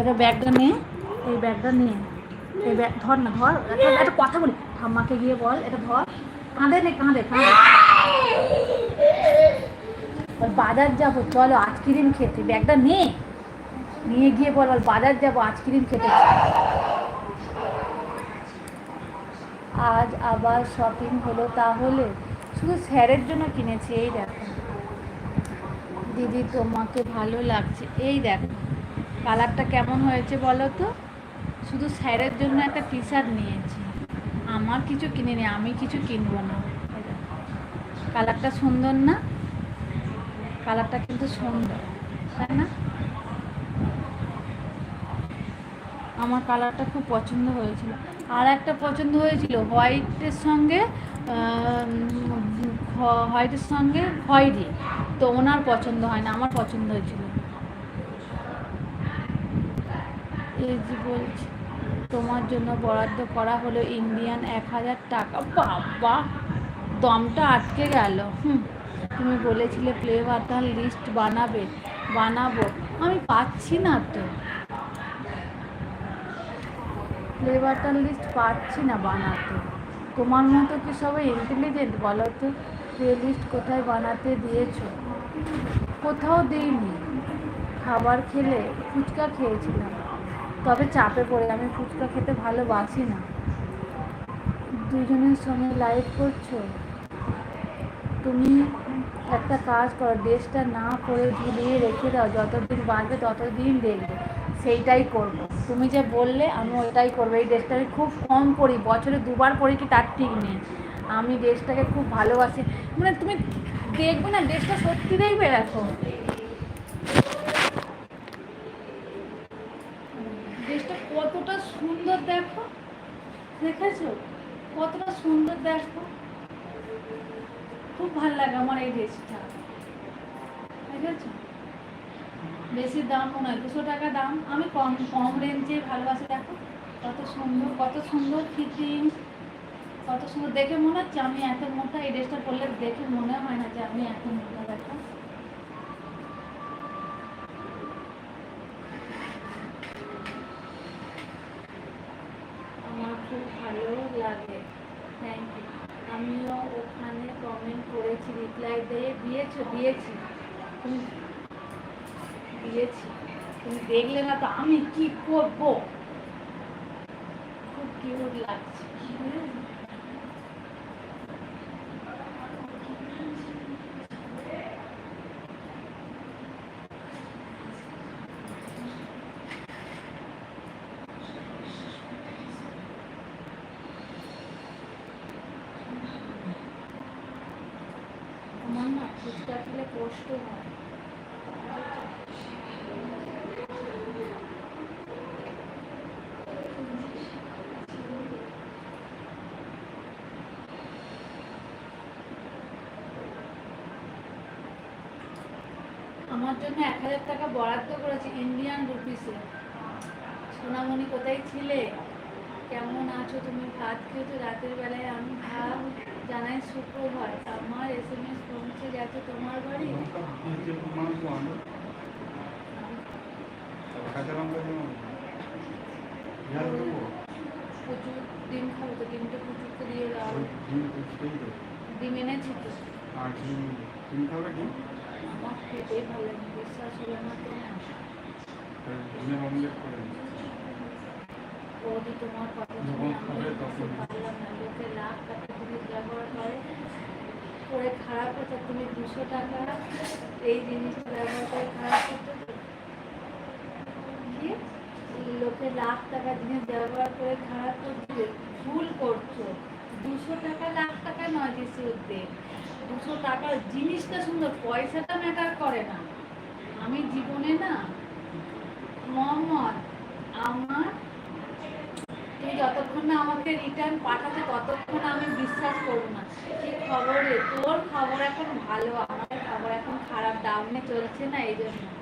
ওইটা ব্যাগটা নিয়ে এই ব্যাগটা নিয়ে এই ব্যাগ, ধর না, ধর। একটা কথা বলি। ঠাম্মাকে গিয়ে বল, এটা ধর। কাঁদে নে, কাঁদে কাঁদে। বাজার যাব, চলো, আইসক্রিম খেতে। ব্যাগটা নে। নিয়ে গিয়ে বল বাজার যাব, আইসক্রিম খেতে। আজ আবার শপিং হলো তাহলে। শুধু স্যারের জন্য কিনেছি, এই দেখো। দিদি, তোমাকে ভালো লাগছে। এই দেখো। কালারটা কেমন হয়েছে বলো তো? শুধু স্যারের জন্য একটা টি শার্ট নিয়েছি। আমার কিছু কিনে নি আমি কিছু কিনবো না। কালারটা সুন্দর না? কালারটা কিন্তু সুন্দর, তাই না? আমার কালারটা খুব পছন্দ হয়েছিল। আর একটা পছন্দ হয়েছিল হোয়াইটের সঙ্গে হোয়াইটের সঙ্গে খয়েরি তো ওনার পছন্দ হয় না, আমার পছন্দ হয়েছিল। যে বলছি, তোমার জন্য বরাদ্দ করা হলো ইন্ডিয়ান এক হাজার টাকা। বাবা, দমটা আটকে গেল। হুম, তুমি বলেছিলে প্লে লিস্ট বানাবে, বানাবো। আমি পাচ্ছি না তো। প্লে লিস্ট পাচ্ছি না বানাতে। তোমার মতো কি সবাই ইন্টেলিজেন্ট বলো তো? প্লে লিস্ট কোথায় বানাতে দিয়েছ? কোথাও দিইনি। খাবার খেলে ফুচকা খেয়েছিলাম। তবে চাপে পড়ে আমি ফুচকা খেতে ভালোবাসি না। দুজনের সঙ্গে লাইভ করছ? তুমি একটা কাজ করো, ড্রেসটা না করে ঝুলিয়ে রেখে দাও, যতদিন বাঁচবে ততদিন দেখবে। সেইটাই করব। তুমি যে বললে, আমি ওইটাই করব। এই ড্রেসটা আমি খুব কম পরি, বছরে দুবার পরি কি তার ঠিক নেই। আমি ড্রেসটাকে খুব ভালোবাসি। মানে তুমি দেখবে না ড্রেসটা সত্যি দেখবে, দেখো ড্রেসটা কতটা সুন্দর দেখো দেখেছ? কতটা সুন্দর দেখো। খুব ভালো লাগে আমার এই ড্রেসটা। দেখেছ? বেশি দামও নয়, দুশো টাকা দাম। আমি কম কম রেঞ্জে ভালোবাসি, দেখো। কত সুন্দর কত সুন্দর ফিটিং কত সুন্দর। দেখে মনে হচ্ছে আমি এত মোটা এই ড্রেসটা পরলে দেখে মনে হয় না যে আমি এত মোটা, দেখো আমার খুব ভালো লাগে। থ্যাংক ইউ আমিও ওখানে কমেন্ট করেছি রিপ্লাই দিয়ে দিয়েছ, দিয়েছি। দিয়েছি। তুমি দেখলে না তো আমি কি করব? খুব কিউট লাগছে। আমার না ফুচকা খেলে কষ্ট হয়। আমার জন্য এক হাজার টাকা বরাদ্দ করেছে ইন্ডিয়ান রুপিসে সোনামণি কোথায় ছিলে? কেমন আছো? তুমি ভাত খেয়েছো রাতের বেলায়? আমি ভাত জানাই সুপ্রভাত। আমার এস এম এস পৌঁছে গেছে তোমার বাড়ি? প্রচুর ডিম খাব তো, ডিমটা প্রচুর দিয়ে দাও। ডিম এনেছি তো। আমার খেতেই ভালো লাগে, বিশ্বাস হলো না তো বৌদি তোমার কথা শুনে আমি পারলাম না। লোকে লাখ টাকা জিনিস ব্যবহার করে করে খারাপ হচ্ছে তুমি দুশো টাকা এই জিনিসটা ব্যবহার করে খারাপ কি? লোকে লাখ টাকা জিনিস ব্যবহার করে খারাপ করছে ভুল করছ। দুশো টাকা লাখ টাকা নয় দুশো টাকার জিনিসটা সুন্দর পয়সাটা ম্যাটার করে না। আমি জীবনে না মোহাম্মদ আমার তুই যতক্ষণ না আমাকে রিটার্ন পাঠাতে ততক্ষণ আমি বিশ্বাস করব না। কি খবরে তোর খবর এখন ভালো, আমার খবর এখন খারাপ ডাউনে চলছে না এই জন্য